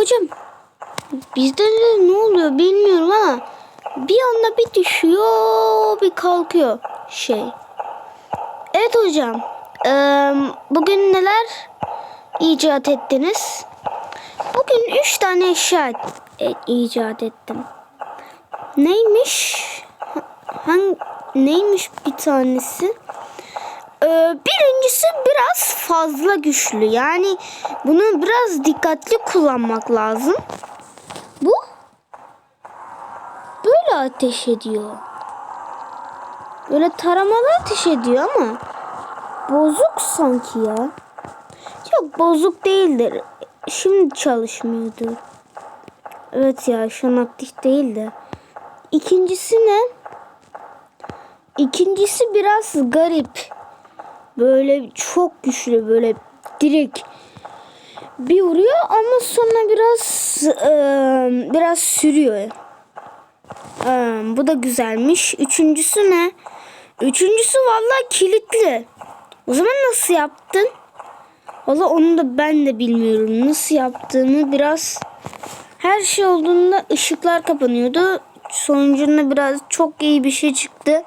hocam bizde de ne oluyor bilmiyorum ama bir anda bir düşüyor bir kalkıyor şey. Evet hocam. eee, bugün neler icat ettiniz? Bugün üç tane eşya e- icat ettim. Neymiş? Ha- Hangi, neymiş bir tanesi? Ee, birincisi biraz fazla güçlü. Yani bunu biraz dikkatli kullanmak lazım. Bu böyle ateş ediyor. Böyle taramalı ateş ediyor ama bozuk sanki ya. Çok bozuk değildir. Şimdi çalışmıyordur. Evet ya şu an aktif değil de. İkincisi ne? İkincisi biraz garip. Böyle çok güçlü böyle direkt bir vuruyor ama sonra biraz eee, biraz sürüyor. Eee, bu da güzelmiş. Üçüncüsü ne? Üçüncüsü vallahi kilitli. O zaman nasıl yaptın? Valla onu da ben de bilmiyorum. Nasıl yaptığını biraz her şey olduğunda ışıklar kapanıyordu. Sonucunda biraz çok iyi bir şey çıktı.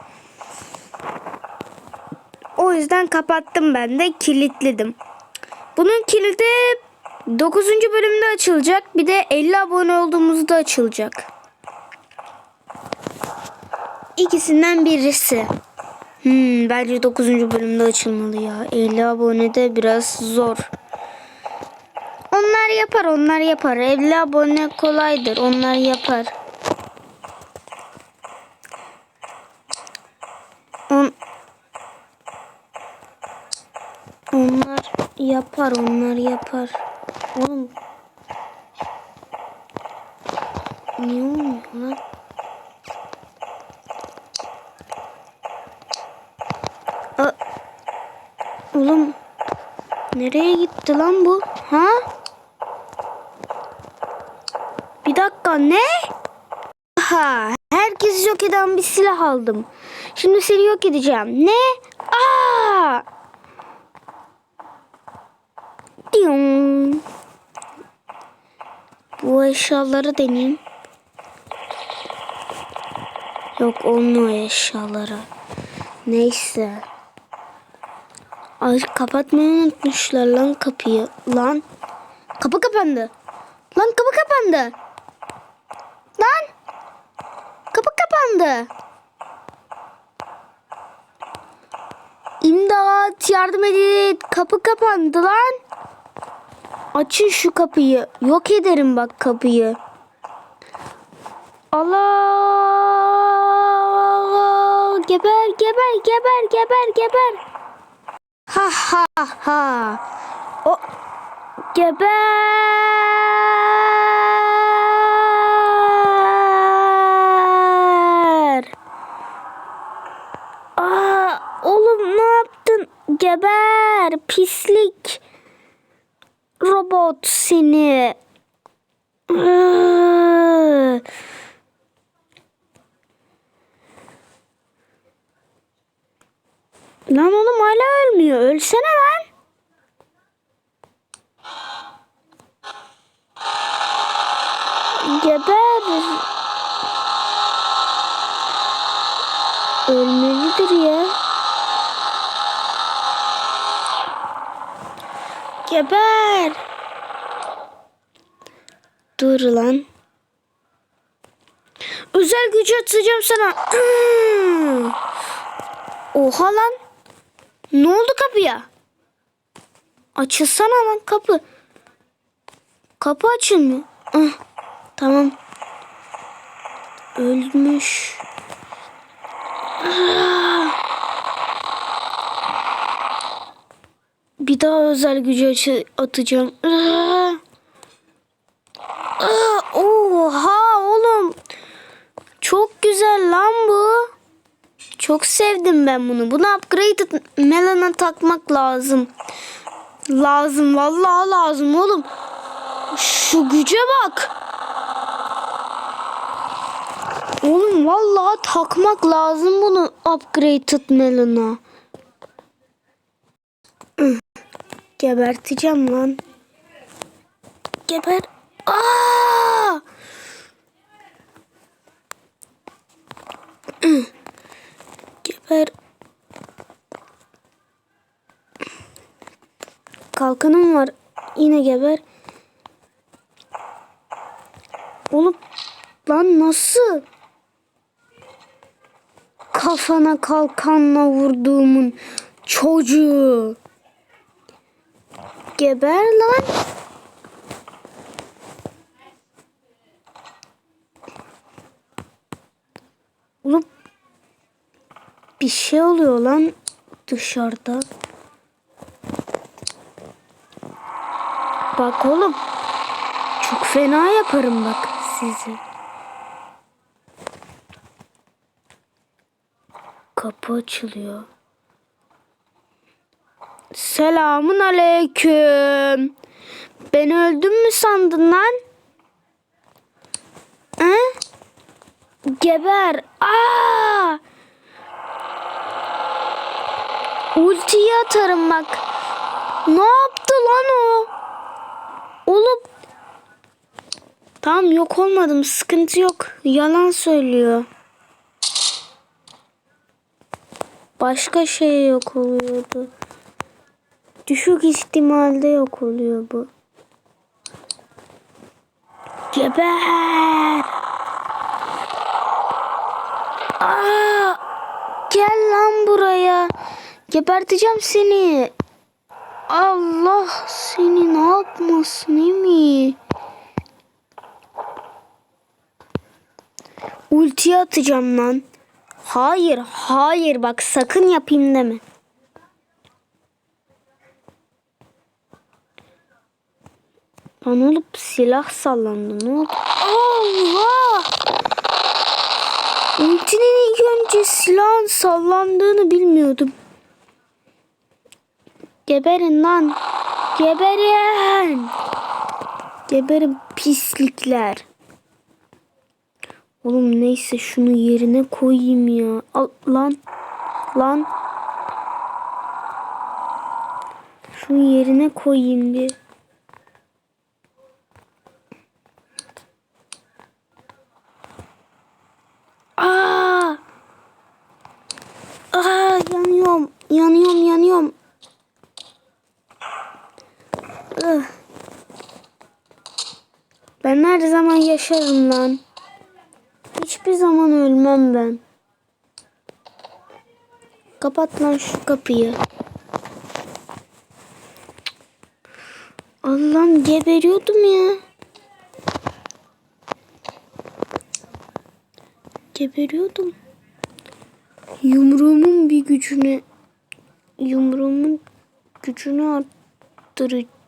O yüzden kapattım ben de kilitledim. Bunun kilidi 9. bölümde açılacak. Bir de 50 abone olduğumuzda açılacak. İkisinden birisi. Hmm, bence 9. bölümde açılmalı ya. 50 abone de biraz zor. Onlar yapar, onlar yapar. 50 abone kolaydır. Onlar yapar. On... Onlar yapar, onlar yapar. Oğlum. Niye olmuyor lan? A Oğlum. Nereye gitti lan bu? Ha? Bir dakika ne? Ha, herkesi yok eden bir silah aldım. Şimdi seni yok edeceğim. Ne? Aa! Bu eşyaları deneyeyim. Yok olmuyor eşyaları. Neyse. Ay kapatmayı unutmuşlar lan kapıyı. Lan. Kapı kapandı. Lan kapı kapandı. Lan. Kapı kapandı. İmdat yardım edin. Kapı kapandı lan. Açın şu kapıyı. Yok ederim bak kapıyı. Allah! Geber, geber, geber, geber, geber. Ha ha ha. O geber. Aa, oğlum ne yaptın? Geber pislik. Robot seni. Iıı. Lan oğlum hala ölmüyor. Ölsene lan. Geber. Ölmelidir ya. Geber. Dur lan. Özel gücü atacağım sana. Hmm. Oha lan. Ne oldu kapıya? Açılsana lan kapı. Kapı açılmıyor. Ah, tamam. Ölmüş. Bir daha özel gücü atacağım. Ah. Ah, Oha oğlum. Çok güzel lan bu. Çok sevdim ben bunu. Bunu upgraded Melon'a takmak lazım. Lazım vallahi lazım oğlum. Şu güce bak. Oğlum vallahi takmak lazım bunu upgraded Melon'a. Geberteceğim lan. Geber. Aa! Geber. Kalkanım var. Yine geber. Oğlum lan nasıl? Kafana kalkanla vurduğumun çocuğu. Geber lan. Bir şey oluyor lan dışarıda. Bak oğlum. Çok fena yaparım bak sizi. Kapı açılıyor. Selamun aleyküm. Beni öldün mü sandın lan? He? Geber. Aa! Ultiyi atarım bak. Ne yaptı lan o? Oğlum. Tamam yok olmadım. Sıkıntı yok. Yalan söylüyor. Başka şey yok oluyordu. Düşük ihtimalde yok oluyor bu. Geber. Aa, gel lan buraya. Geberteceğim seni. Allah seni ne yapmasın değil mi? Ulti atacağım lan. Hayır, hayır bak sakın yapayım deme. Lan olup silah sallandı. Ne oldu? Allah! Ultinin ilk önce silahın sallandığını bilmiyordum. Geberin lan. Geberin. Geberin pislikler. Oğlum neyse şunu yerine koyayım ya. Al, lan. Lan. Şunu yerine koyayım bir. Aa! Aa yanıyorum. Yanıyorum, yanıyorum. Ben her zaman yaşarım lan. Hiçbir zaman ölmem ben. Kapat lan şu kapıyı. Allah'ım geberiyordum ya. Geberiyordum. Yumruğumun bir gücüne yumruğumun gücünü arttıracağım.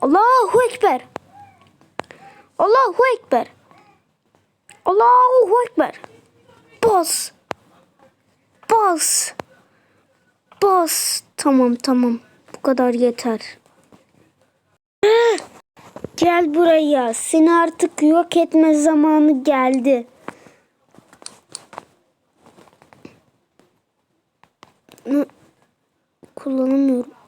Allahu Ekber. Allahu Ekber. Allahu Ekber. Bas. Bas. Bas. Tamam tamam. Bu kadar yeter. Gel buraya. Seni artık yok etme zamanı geldi. Kullanamıyorum.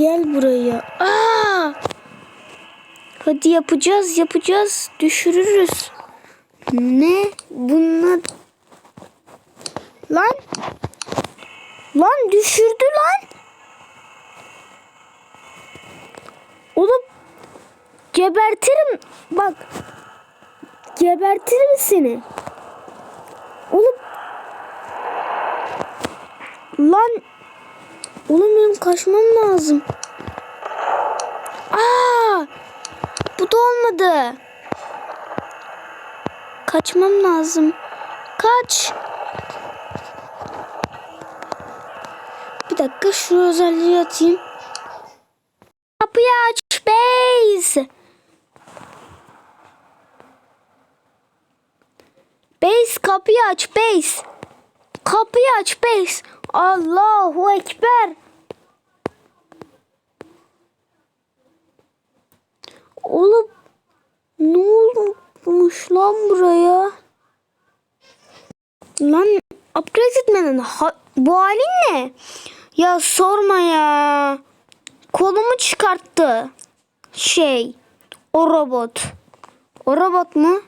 Gel buraya. Aa! Hadi yapacağız, yapacağız. Düşürürüz. Ne? Bunlar... Lan! Lan düşürdü lan! Oğlum gebertirim. Bak. Gebertirim seni. Oğlum. Lan. Oğlum benim kaçmam lazım. Aa! Bu da olmadı. Kaçmam lazım. Kaç. Bir dakika şu özelliği atayım. Kapıyı aç Base. Base kapıyı aç Base. Kapıyı aç Base. Allahu Ekber. Oğlum ne olmuş lan buraya? Lan upgrade etmeden ha- bu halin ne? Ya sorma ya. Kolumu çıkarttı. Şey. O robot. O robot mu?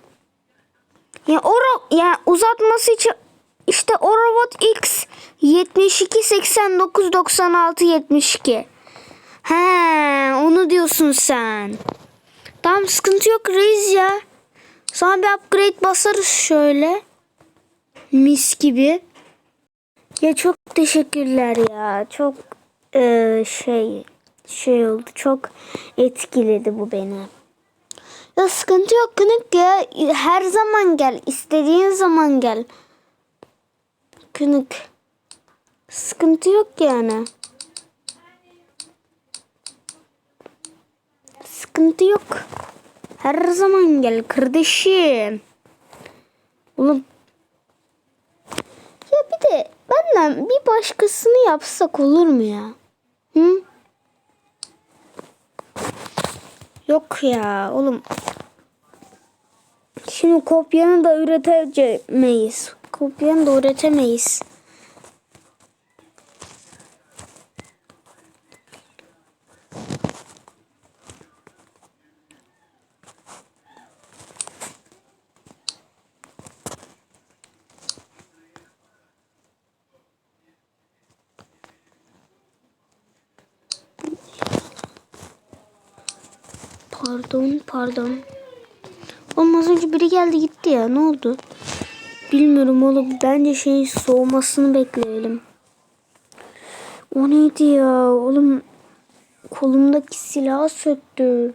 Ya o ro- ya uzatması için işte o robot X 72 89 96 72. He, onu diyorsun sen. Tamam sıkıntı yok reis ya. Sana bir upgrade basarız şöyle. Mis gibi. Ya çok teşekkürler ya. Çok eee, şey şey oldu. Çok etkiledi bu beni. Ya sıkıntı yok Kınık ya. Her zaman gel. istediğin zaman gel. Kınık. Sıkıntı yok yani. Sıkıntı yok. Her zaman gel kardeşim. Oğlum. Ya bir de benden bir başkasını yapsak olur mu ya? Hı? Yok ya oğlum. Şimdi kopyanı da üretemeyiz. Kopyanı da üretemeyiz. Pardon, pardon. Oğlum az önce biri geldi gitti ya. Ne oldu? Bilmiyorum oğlum. Bence şeyin soğumasını bekleyelim. O neydi ya? Oğlum kolumdaki silahı söktü.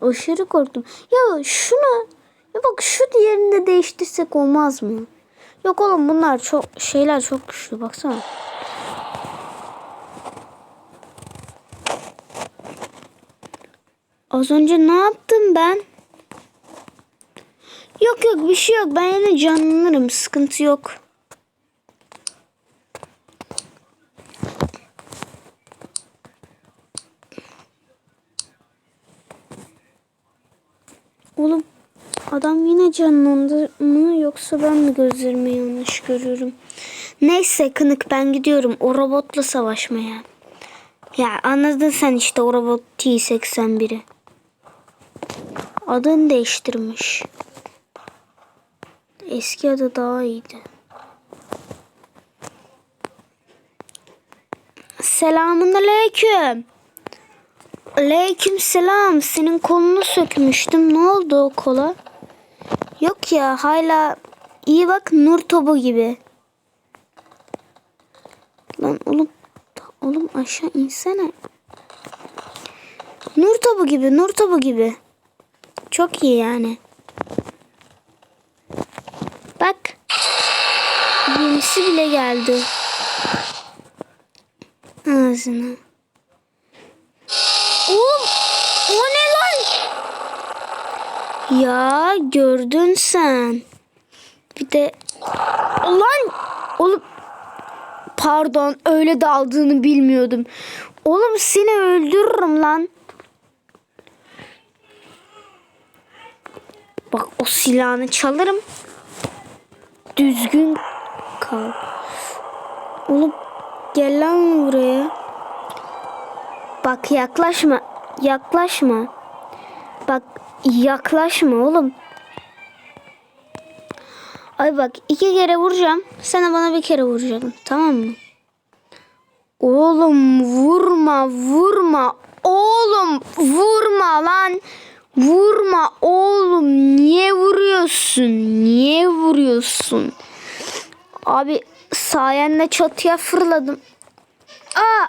Aşırı korktum. Ya şunu ya bak şu diğerini de değiştirsek olmaz mı? Yok oğlum bunlar çok şeyler çok güçlü baksana. Az önce ne yaptım ben? Yok yok bir şey yok. Ben yine canlanırım. Sıkıntı yok. Oğlum adam yine canlandı mı yoksa ben mi gözlerimi yanlış görüyorum? Neyse kınık ben gidiyorum o robotla savaşmaya. Ya anladın sen işte o robot T-81'i. Adını değiştirmiş. Eski adı daha iyiydi. Selamun aleyküm. Aleyküm selam. Senin kolunu sökmüştüm. Ne oldu o kola? Yok ya hala iyi bak nur topu gibi. Lan oğlum oğlum aşağı insene. Nur topu gibi, nur topu gibi. Çok iyi yani. Bak. Yenisi bile geldi. Ağzına. Oğlum o ne lan? Ya gördün sen. Bir de lan oğlum pardon öyle daldığını bilmiyordum. Oğlum seni öldürürüm lan. Bak o silahını çalarım. Düzgün kal. Oğlum gel lan buraya. Bak yaklaşma. Yaklaşma. Bak yaklaşma oğlum. Ay bak iki kere vuracağım. De bana bir kere vuracaksın. Tamam mı? Oğlum vurma vurma. Oğlum vurma lan. Vurma oğlum. Niye vuruyorsun? Niye vuruyorsun? Abi sayende çatıya fırladım. Aa!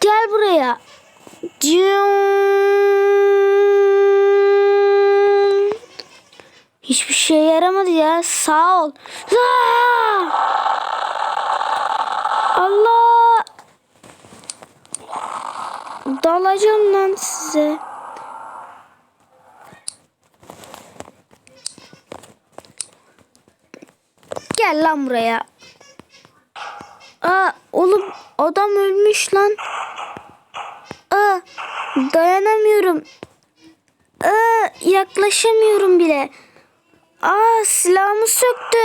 Gel buraya. Hiçbir şey yaramadı ya. Sağ ol. Allah. Dalacağım lan size. Gel lan buraya. Aa oğlum adam ölmüş lan. Aa dayanamıyorum. Aa yaklaşamıyorum bile. Aa silahımı söktü.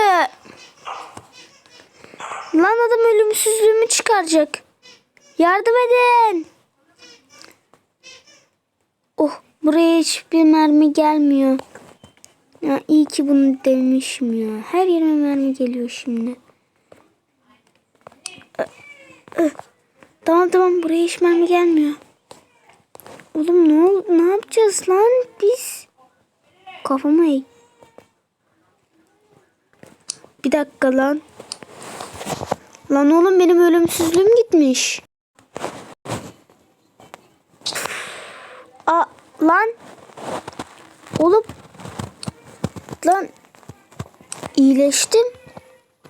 Lan adam ölümsüzlüğümü çıkaracak. Yardım edin. Oh buraya hiçbir mermi gelmiyor. Ya iyi ki bunu denemişim ya. Her yerime mermi geliyor şimdi. Tamam tamam buraya hiç mermi gelmiyor. Oğlum ne ol ne yapacağız lan biz? Kafama eğ. Bir dakika lan. Lan oğlum benim ölümsüzlüğüm gitmiş. Aa lan. Oğlum. Lan. İyileştim.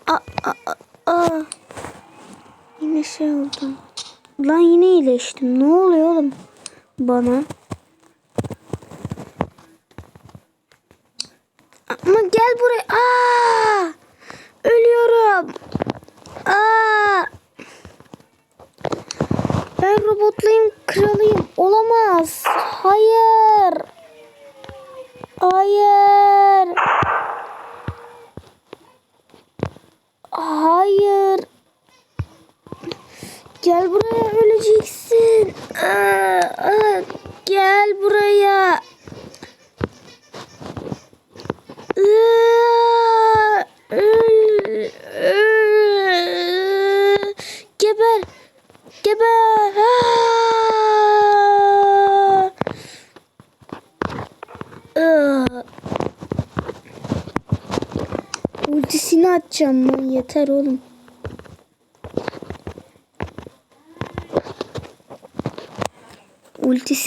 Aa, aa, aa. Yine şey oldum. Lan yine iyileştim. Ne oluyor oğlum bana? Ama gel buraya. Aa! Ölüyorum. Aa! Ben robotlayım kralıyım. Olamaz. Hayır. Hayır. Hayır. Gel buraya öleceksin. Aa, aa, Gel buraya. Aa, öl, öl. Geber. Geber. Aa. Aa. Ultisini atacağım ben yeter oğlum.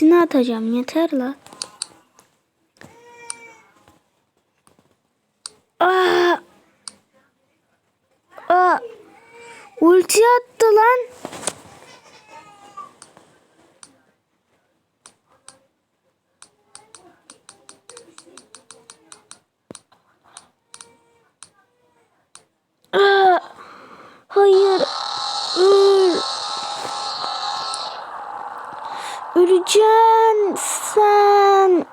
Ultisini atacağım yeter la. Aa! Aa! Ulti attı lan. Aa! Hayır. Öl. Öleceksin sen.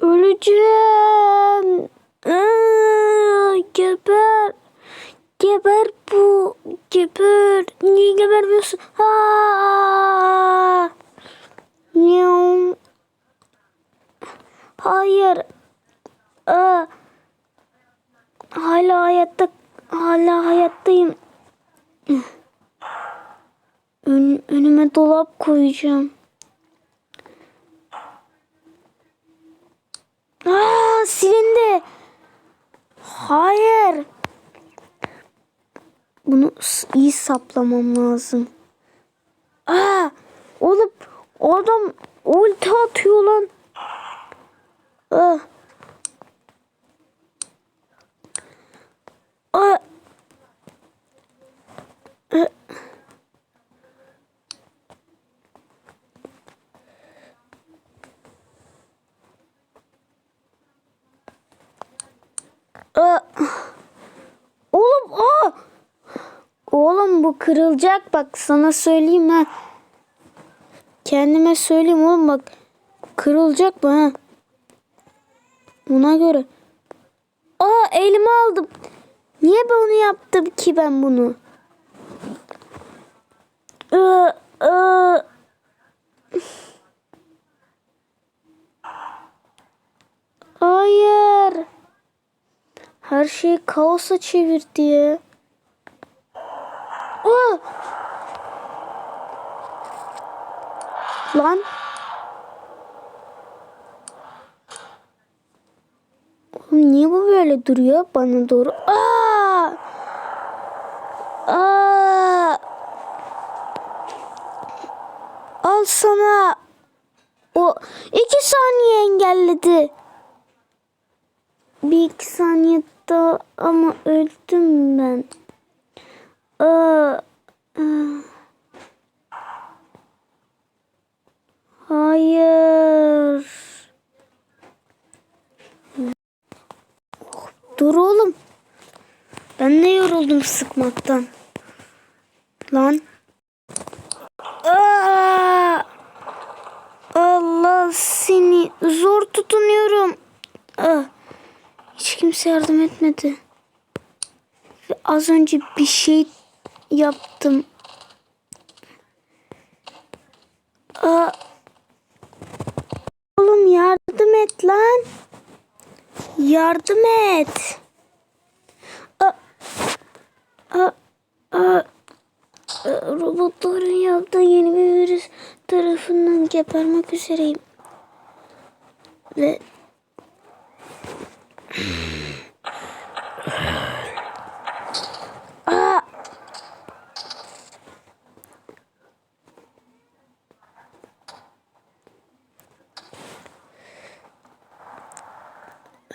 Öleceğim. Aa, geber. Geber bu. Geber. Niye gebermiyorsun? Aa. Miau. Hayır. Aa. Hala hayatta hala hayattayım. Ön, önüme dolap koyacağım. Aa, silindi. Hayır. Bunu iyi saplamam lazım. Aa, oğlum o adam ulti atıyor lan. Ah. Aa. Aa. Oğlum aa. Oğlum bu kırılacak bak sana söyleyeyim ha. Kendime söyleyeyim oğlum bak. Kırılacak mı ha? Ona göre. Aa elime aldım. Niye bunu yaptım ki ben bunu? Aa, aa. Hayır. Her şeyi kaosa çevirdi ya. Aa! Lan. Oğlum niye bu böyle duruyor bana doğru? Aa! Aa! Al sana. O iki saniye engelledi. Bir iki saniye daha ama öldüm ben. Aa, aa. Hayır. Dur oğlum. Ben ne yoruldum sıkmaktan. Lan. Aa! Allah seni zor Yapamıyorum. Ah, hiç kimse yardım etmedi. Ve az önce bir şey yaptım. Aa, oğlum yardım et lan. Yardım et. Aa, aa, aa. Ee, Robotların yaptığı yeni bir virüs tarafından gebermek üzereyim. Ve Aa!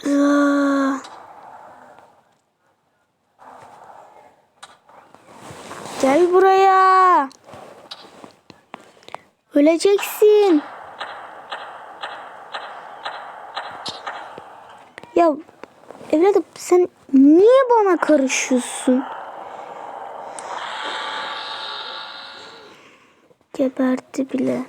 Aa! Gel buraya. Öleceksin. Ya evladım sen niye bana karışıyorsun? Geberdi bile.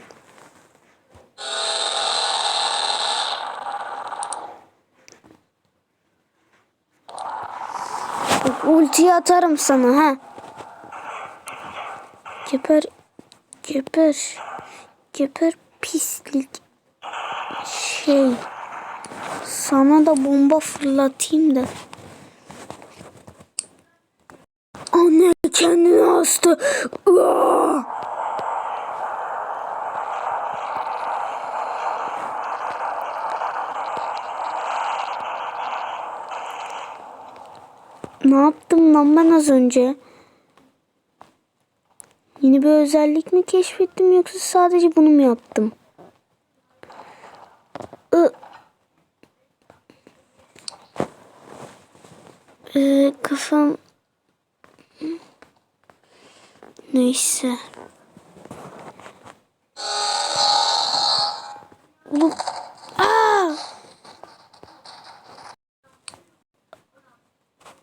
Ultiyi atarım sana ha. Geber. Geber. Geber pislik. Şey. Sana da bomba fırlatayım da. Anne kendini. Aa! Ne yaptım lan ben az önce? Yeni bir özellik mi keşfettim yoksa sadece bunu mu yaptım? Ee, kafam... Neyse. Oğlum... Aa!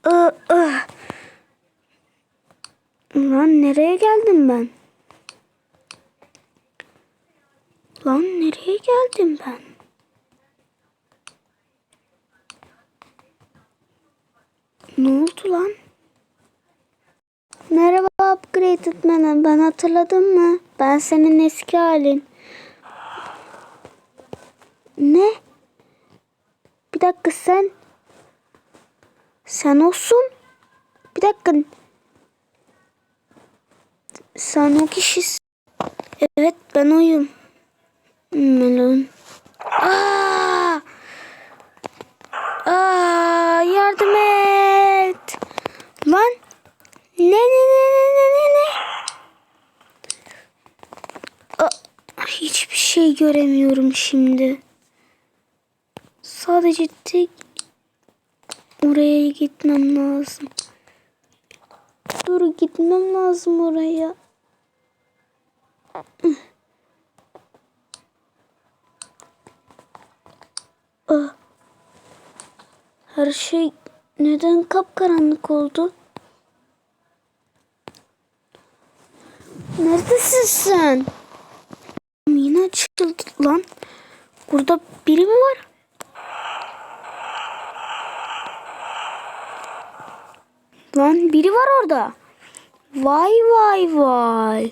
Aa, ah! Lan nereye geldim ben? Lan nereye geldim ben? Ne oldu lan? Merhaba Upgraded Man'ım. Ben hatırladın mı? Ben senin eski halin. Ne? Bir dakika sen... Sen olsun. Bir dakika. Sen o kişisin. Evet ben oyum. Melon. Aa! Aa, yardım et. Lan. Ne ne ne ne ne ne? Aa, hiçbir şey göremiyorum şimdi. Sadece tek oraya gitmem lazım. Dur gitmem lazım oraya. Ah. Her şey neden kapkaranlık oldu? Neredesin sen? Yine açıldı lan. Burada biri mi var? Lan biri var orada. Vay vay vay.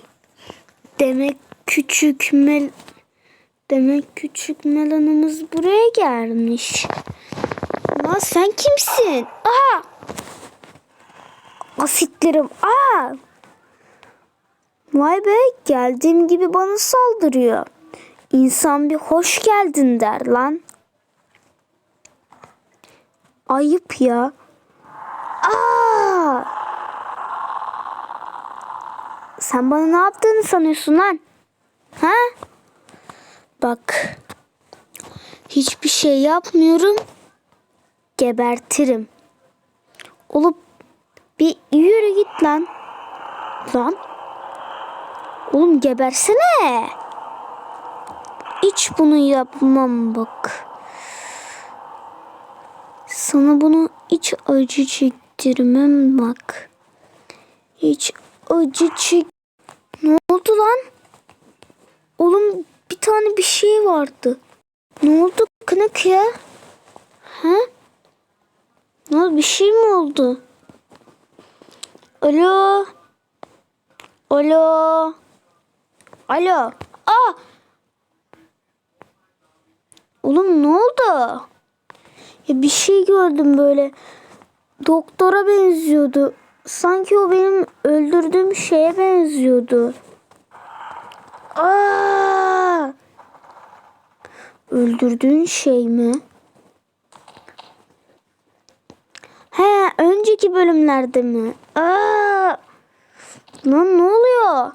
Demek küçük mel Demek küçük melanımız buraya gelmiş. Lan sen kimsin? Aha! Asitlerim. Aa! Vay be geldiğim gibi bana saldırıyor. İnsan bir hoş geldin der lan. Ayıp ya. Aa! Sen bana ne yaptığını sanıyorsun lan? Ha? Bak. Hiçbir şey yapmıyorum. Gebertirim. Olup bir yürü git lan. Lan. Oğlum gebersene. Hiç bunu yapmam bak. Sana bunu hiç acı çektirmem bak. Hiç acı çek... Oldu lan? Oğlum bir tane bir şey vardı. Ne oldu tıkınık ya? Ha? Ne oldu? Bir şey mi oldu? Alo? Alo? Alo? Aa! Oğlum ne oldu? Ya bir şey gördüm böyle. Doktora benziyordu. Sanki o benim öldürdüğüm şeye benziyordu. Aa! Öldürdüğün şey mi? He, önceki bölümlerde mi? Aa! Lan ne oluyor?